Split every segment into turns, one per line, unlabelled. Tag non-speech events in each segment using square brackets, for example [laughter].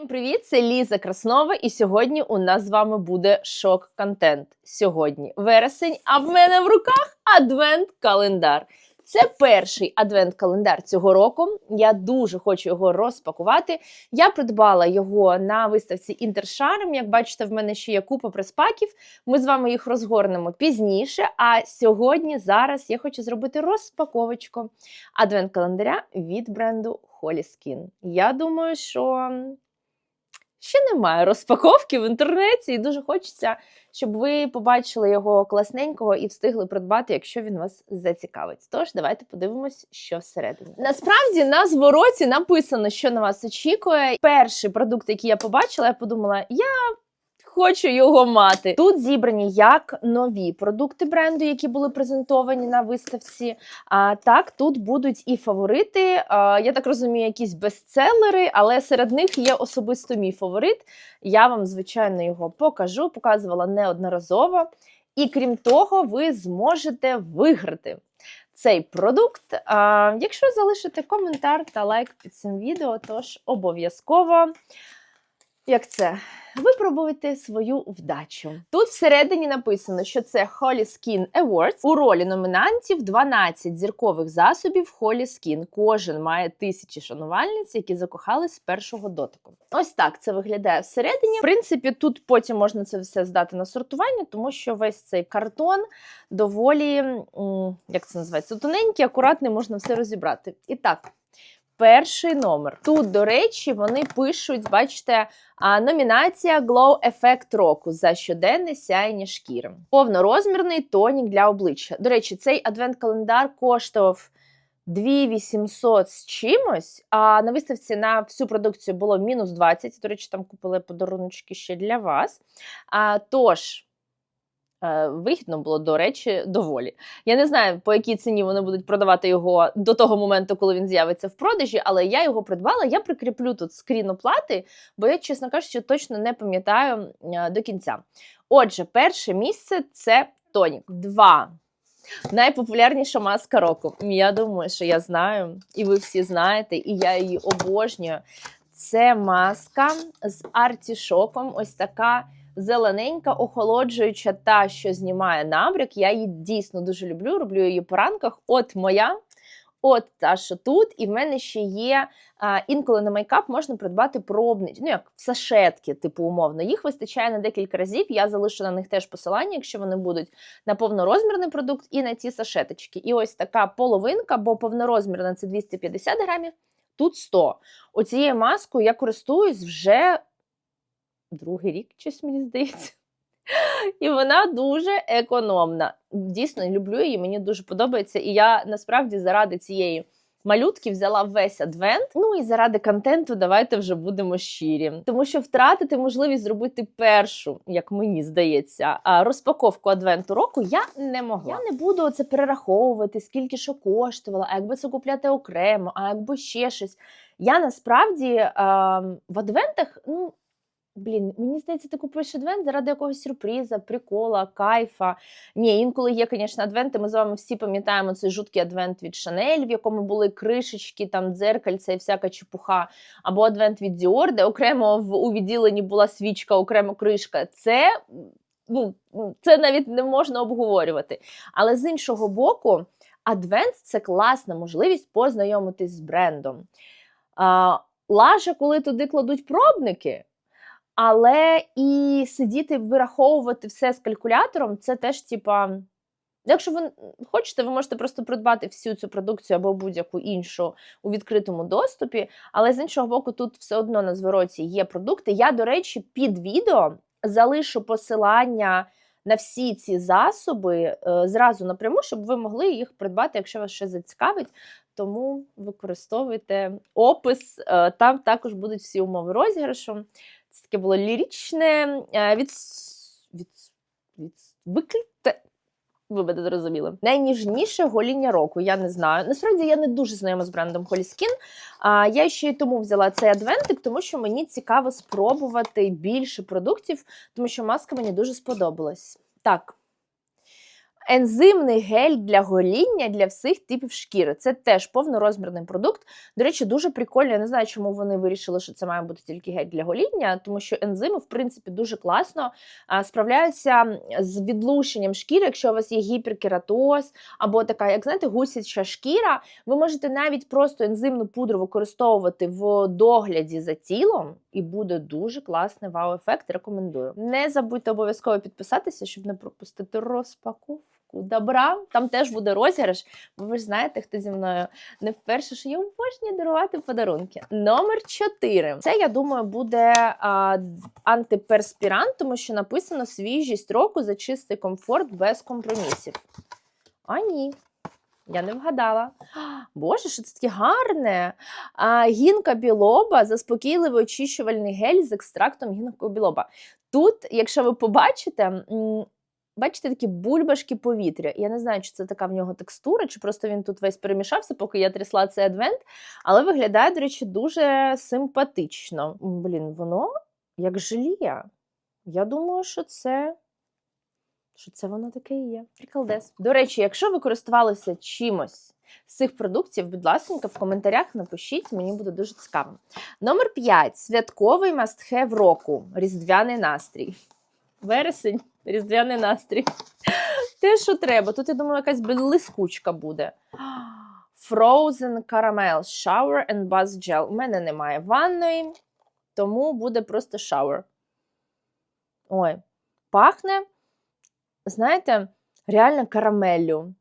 Всім привіт! Це Ліза Краснова, і сьогодні у нас з вами буде шок-контент. Сьогодні вересень, а в мене в руках адвент-календар. Це перший адвент-календар цього року. Я дуже хочу його розпакувати. Я придбала його на виставці Інтершарм. Як бачите, в мене ще є купа приспаків. Ми з вами їх розгорнемо пізніше. А сьогодні, зараз я хочу зробити розпаковочку адвент-календаря від бренду Holy Skin. Я думаю, що ще немає розпаковки в інтернеті, і дуже хочеться, щоб ви побачили його класненького і встигли придбати, якщо він вас зацікавить. Тож, давайте подивимось, що всередині. Насправді на звороті написано, що на вас очікує. Перший продукт, який я побачила, я подумала, я. Хочу його мати. Тут зібрані як нові продукти бренду, які були презентовані на виставці. А так, тут будуть і фаворити. А, я так розумію, якісь бестселери, але серед них є особисто мій фаворит. Я вам, звичайно, його покажу, показувала неодноразово. І крім того, ви зможете виграти цей продукт. А, якщо залишите коментар та лайк під цим відео, тож обов'язково. Як це? Випробуйте свою вдачу. Тут всередині написано, що це Holy Skin Awards. У ролі номінантів 12 зіркових засобів Holy Skin. Кожен має тисячі шанувальниць, які закохались з першого дотику. Ось так це виглядає всередині. В принципі, тут потім можна це все здати на сортування, тому що весь цей картон доволі, як це називається, тоненький, акуратний, можна все розібрати. І так. Перший номер. Тут, до речі, вони пишуть, бачите, номінація Glow Effect року за щоденне сяєння шкіри. Повнорозмірний тонік для обличчя. До речі, цей адвент-календар коштував 2800 з чимось, а на виставці на всю продукцію було мінус 20. До речі, там купили подаруночки ще для вас. А, Тож. Е, Вигідно було, до речі, доволі. Я не знаю, по якій ціні вони будуть продавати його до того моменту, коли він з'явиться в продажі, але я його придбала. Я прикріплю тут скрін оплати, бо я, чесно кажучи, точно не пам'ятаю е, до кінця. Отже, перше місце це тонік. Два. Найпопулярніша маска року. Я думаю, що я знаю, і ви всі знаєте, і я її обожнюю. Це маска з артішоком. Ось така зелененька, охолоджуюча та, що знімає набряк. Я її дійсно дуже люблю. Роблю її по ранках. От моя. От та, що тут, і в мене ще є а, інколи на мейкап можна придбати пробні, ну як сашетки, типу умовно. Їх вистачає на декілька разів. Я залишу на них теж посилання, якщо вони будуть на повнорозмірний продукт і на ці сашеточки. І ось така половинка, бо повнорозмірна це 250 грамів, тут 100. Оцією маскою я користуюсь вже другий рік, щось мені здається. І вона дуже економна. Дійсно, люблю її, мені дуже подобається. І я насправді заради цієї малютки взяла весь адвент. Ну і заради контенту, давайте вже будемо щирі. Тому що втратити можливість зробити першу, як мені здається, розпаковку адвенту року я не могла. Я не буду це перераховувати, скільки що коштувало, а якби це купляти окремо, а якби ще щось. Я насправді в адвентах, ну. Блін, мені здається, ти купуєш адвент заради якогось сюрприза, прикола, кайфа. Ні, інколи є, звісно, адвенти. Ми з вами всі пам'ятаємо цей жуткий адвент від Шанель, в якому були кришечки, там дзеркальця і всяка чепуха, або адвент від Dior, де окремо в у відділенні була свічка, окремо кришка. Це ну, це навіть не можна обговорювати. Але з іншого боку, адвент це класна можливість познайомитись з брендом. А, Лаже, коли туди кладуть пробники. Але і сидіти, вираховувати все з калькулятором, це теж, типа. Якщо ви хочете, ви можете просто придбати всю цю продукцію або будь-яку іншу у відкритому доступі. Але з іншого боку, тут все одно на звороті є продукти. Я, до речі, під відео залишу посилання на всі ці засоби е, зразу напряму, щоб ви могли їх придбати, якщо вас щось зацікавить. Тому використовуйте опис, е, там також будуть всі умови розіграшу. Це таке було лірічне е, від, від, від, виклик. Ви мене зрозуміли. Найніжніше гоління року, я не знаю. Насправді я не дуже знайома з брендом Holy Skin. А я ще й тому взяла цей адвентик, тому що мені цікаво спробувати більше продуктів, тому що маска мені дуже сподобалась. Так. Ензимний гель для гоління для всіх типів шкіри. Це теж повнорозмірний продукт. До речі, дуже прикольно. Я не знаю, чому вони вирішили, що це має бути тільки гель для гоління, тому що ензими, в принципі, дуже класно справляються з відлущенням шкіри, якщо у вас є гіперкератоз або така, як знаєте, гусяча шкіра. Ви можете навіть просто ензимну пудру використовувати в догляді за тілом, і буде дуже класний вау-ефект. Рекомендую. Не забудьте обов'язково підписатися, щоб не пропустити добра. Там теж буде розіграш, бо ви ж знаєте, хто зі мною не вперше, що я обожнюю дарувати подарунки. Номер 4. Це, я думаю, буде а, антиперспірант, тому що написано свіжість року за чистий комфорт без компромісів. А ні. Я не вгадала. Боже, що це таке гарне. А, гінка білоба, заспокійливий очищувальний гель з екстрактом гінка білоба. Тут, якщо ви побачите, бачите такі бульбашки повітря. Я не знаю, чи це така в нього текстура, чи просто він тут весь перемішався, поки я трясла цей адвент. Але виглядає, до речі, дуже симпатично. Блін, воно як желія. Я думаю, що це. Що це воно таке і є. Приколдес. До речі, якщо ви користувалися чимось з цих продуктів, будь ласка, в коментарях напишіть, мені буде дуже цікаво. Номер 5. Святковий мастхев року. Різдвяний настрій. Вересень, різдвяний настрій. Те, що треба. Тут, я думаю, якась блискучка буде. Frozen Caramel Shower and Buzz Gel. У мене немає ванної, тому буде просто shower. Ой, пахне, знаєте, реально карамеллю.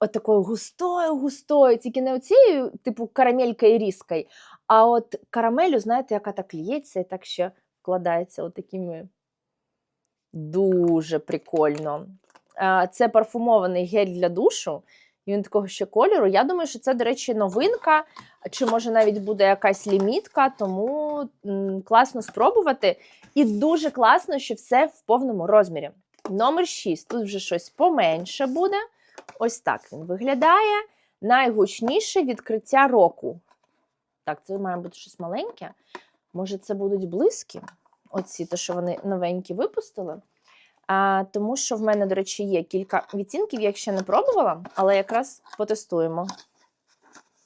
От такою густою, густою, тільки не оцією, типу, карамелькою різкою, а от карамелю, знаєте, яка так лється і так ще вкладається от такими. Дуже прикольно. Це парфумований гель для душу. і Він такого ще кольору. Я думаю, що це, до речі, новинка, чи може навіть буде якась лімітка, тому класно спробувати. І дуже класно, що все в повному розмірі. Номер 6. Тут вже щось поменше буде. Ось так він виглядає. Найгучніше відкриття року. Так, це має бути щось маленьке. Може, це будуть близькі? Оці, то, що вони новенькі випустили. А, тому що в мене, до речі, є кілька відцінків, я їх ще не пробувала, але якраз потестуємо.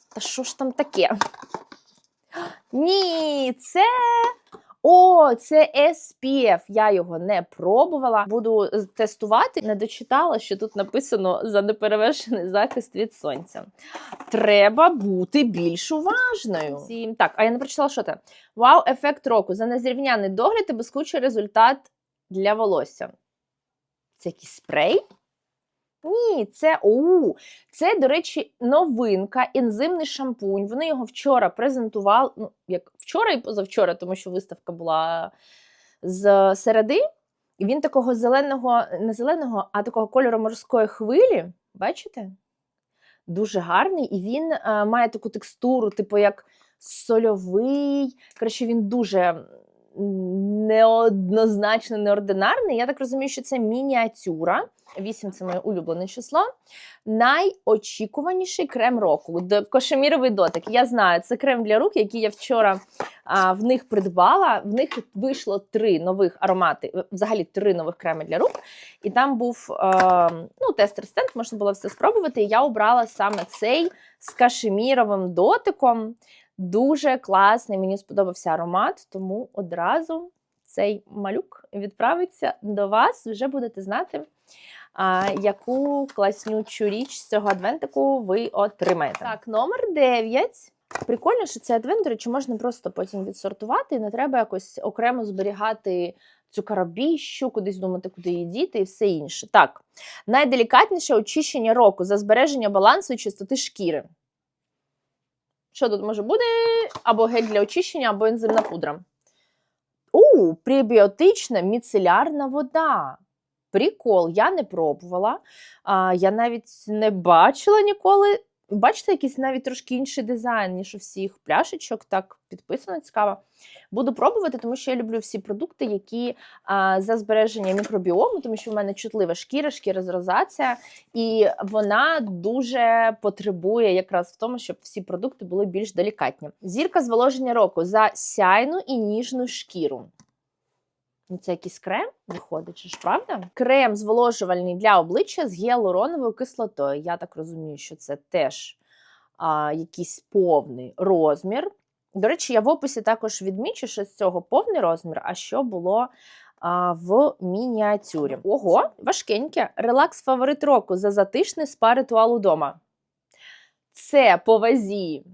Та що ж там таке? [gasps] Ні, це. О, це SPF. Я його не пробувала. Буду тестувати. Не дочитала, що тут написано за неперевершений захист від сонця. Треба бути більш уважною. Так, а я не прочитала, що це. Вау, ефект року. За незрівняний догляд і блискучий результат для волосся. Це якийсь спрей? Ні, це у, це, до речі, новинка, ензимний шампунь. Вони його вчора презентували. Ну, як вчора і позавчора, тому що виставка була з середи. І він такого зеленого, не зеленого, а такого кольору морської хвилі. Бачите? Дуже гарний, і він е, має таку текстуру, типу як сольовий. Коротше, він дуже неоднозначно неординарний. Я так розумію, що це мініатюра. 8 це моє улюблене число. Найочікуваніший крем року. Д- Кошеміровий дотик. Я знаю, це крем для рук, який я вчора а, в них придбала. В них вийшло три нових аромати, взагалі три нових креми для рук. І там був е, ну, тестер-стенд, можна було все спробувати. І я обрала саме цей з кашеміровим дотиком. Дуже класний, мені сподобався аромат, тому одразу цей малюк відправиться до вас. Вже будете знати, яку класнючу річ цього адвентику ви отримаєте. Так, номер 9. Прикольно, що цей адвент, до речі, можна просто потім відсортувати, і не треба якось окремо зберігати цю карабіщу, кудись думати, куди її діти і все інше. Так, найделікатніше очищення року за збереження балансу і чистоти шкіри. Що тут може бути? Або гель для очищення, або ензимна пудра. У, пребіотична міцелярна вода. Прикол, я не пробувала. А, я навіть не бачила ніколи. Бачите, якийсь навіть трошки інший дизайн, ніж у всіх пляшечок. Так, підписано цікаво. Буду пробувати, тому що я люблю всі продукти, які а, за збереження мікробіому, тому що в мене чутлива шкіра, шкіра з розація, і вона дуже потребує якраз в тому, щоб всі продукти були більш делікатні. Зірка зволоження року за сяйну і ніжну шкіру. Це якийсь крем виходить, чи ж правда? Крем зволожувальний для обличчя з гіалуроновою кислотою. Я так розумію, що це теж а, якийсь повний розмір. До речі, я в описі також відмічу, що з цього повний розмір, а що було а, в мініатюрі. Ого, важкеньке. Релакс фаворит року за затишний спа ритуал удома. Це по вазі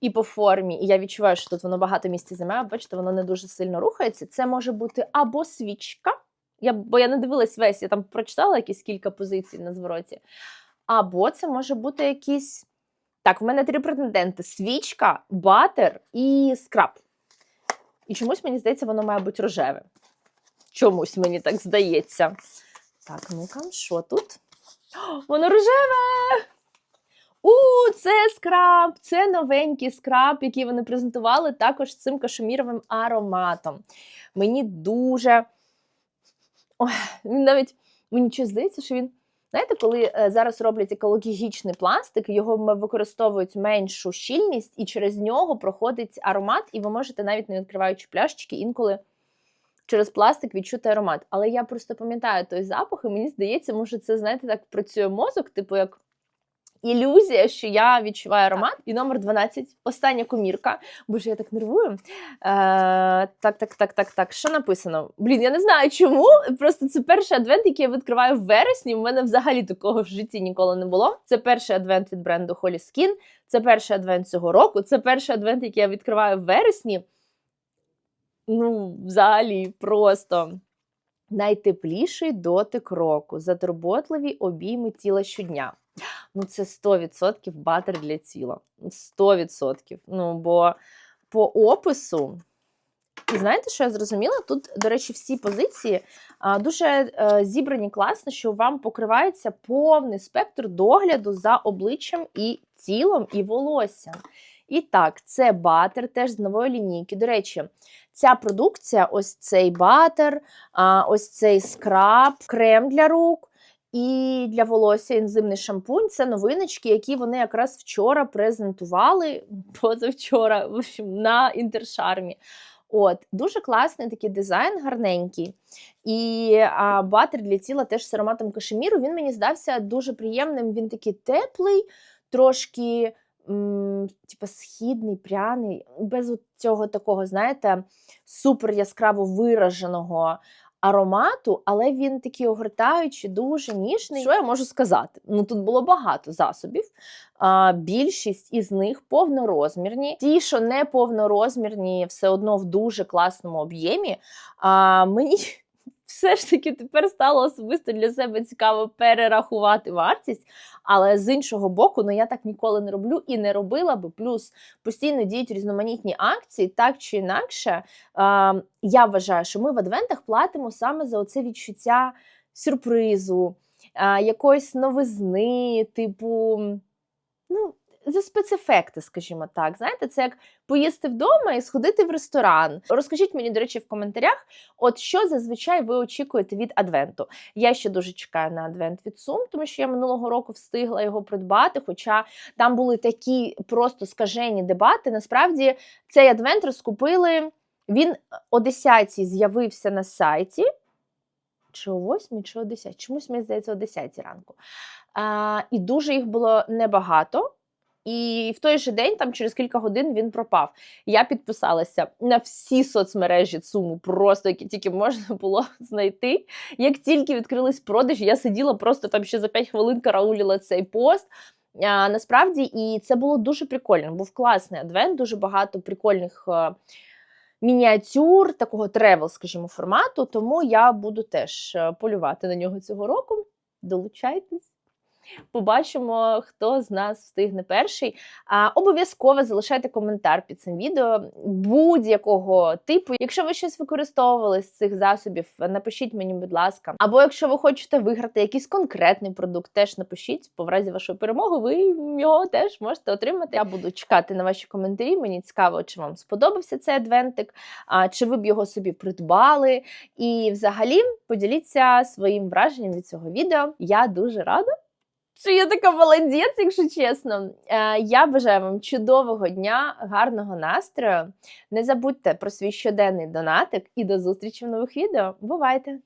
і по формі, і я відчуваю, що тут воно багато місця займає. Бачите, воно не дуже сильно рухається. Це може бути або свічка, я, бо я не дивилась весь, я там прочитала якісь кілька позицій на звороті. Або це може бути якийсь. Так, в мене три претенденти: свічка, батер і скраб. І чомусь мені здається, воно має бути рожеве. Чомусь мені так здається. Так, ну-ка, що тут? О, Воно рожеве! У, це скраб, це новенький скраб, який вони презентували також цим кашеміровим ароматом. Мені дуже. Ой, він навіть мені щось здається, що він. Знаєте, коли е, зараз роблять екологічний пластик, його використовують меншу щільність, і через нього проходить аромат, і ви можете навіть не відкриваючи пляшечки, інколи через пластик відчути аромат. Але я просто пам'ятаю той запах, і мені здається, може, це знаєте, так працює мозок, типу як ілюзія, що я відчуваю аромат. І номер 12, остання комірка. Боже, я так нервую. Е, так, так, так, так, так. Що написано? Блін, я не знаю чому. Просто це перший адвент, який я відкриваю в вересні. У мене взагалі такого в житті ніколи не було. Це перший адвент від бренду Holy Skin. Це перший адвент цього року. Це перший адвент, який я відкриваю в вересні. Ну, взагалі, просто. Найтепліший дотик року, затурботливі обійми тіла щодня. Ну, це 100% батер для тіла. 100%. Ну, бо по опису. І знаєте, що я зрозуміла? Тут, до речі, всі позиції а, дуже е, зібрані класно, що вам покривається повний спектр догляду за обличчям і тілом, і волоссям. І так, це батер теж з нової лінійки. До речі, ця продукція, ось цей батер, а, ось цей скраб, крем для рук. І для волосся ензимний шампунь це новиночки, які вони якраз вчора презентували, [laughs] позавчора, в общем, на інтершармі. От, дуже класний такий дизайн, гарненький. І а, батер для тіла теж з ароматом кашеміру. Він мені здався дуже приємним. Він такий теплий, трошки м, типу, східний, пряний, без цього такого, знаєте, супер яскраво вираженого аромату, але він такий огортаючий, дуже ніжний. Що я можу сказати? Ну тут було багато засобів. А, більшість із них повнорозмірні. Ті, що не повнорозмірні, все одно в дуже класному об'ємі. А, мені все ж таки тепер стало особисто для себе цікаво перерахувати вартість. Але з іншого боку, ну я так ніколи не роблю і не робила би. Плюс постійно діють різноманітні акції, так чи інакше. Е, я вважаю, що ми в адвентах платимо саме за оце відчуття сюрпризу, е, якоїсь новизни, типу. ну, за спецефекти, скажімо так. Знаєте, це як поїсти вдома і сходити в ресторан. Розкажіть мені, до речі, в коментарях, от що зазвичай ви очікуєте від адвенту. Я ще дуже чекаю на адвент від Сум, тому що я минулого року встигла його придбати. Хоча там були такі просто скажені дебати. Насправді цей адвент розкупили. Він о 10 з'явився на сайті. Чи о 8, чи о 10. Чомусь мені здається, о 10 ранку. А, І дуже їх було небагато. І в той же день, там через кілька годин, він пропав. Я підписалася на всі соцмережі Цуму, просто які тільки можна [laughs] було знайти. Як тільки відкрились продажі, я сиділа просто там ще за 5 хвилин карауліла цей пост. А, насправді, і це було дуже прикольно. Був класний адвент, дуже багато прикольних. е, Мініатюр такого тревел, скажімо, формату, тому я буду теж е, полювати на нього цього року. Долучайтесь. Побачимо, хто з нас встигне перший. А, обов'язково залишайте коментар під цим відео будь-якого типу. Якщо ви щось використовували з цих засобів, напишіть мені, будь ласка. Або якщо ви хочете виграти якийсь конкретний продукт, теж напишіть. По в разі вашої перемоги, ви його теж можете отримати. Я буду чекати на ваші коментарі. Мені цікаво, чи вам сподобався цей адвентик, а, чи ви б його собі придбали. І взагалі поділіться своїм враженням від цього відео. Я дуже рада. Що я така молодець, якщо чесно. Е, я бажаю вам чудового дня, гарного настрою. Не забудьте про свій щоденний донатик і до зустрічі в нових відео. Бувайте!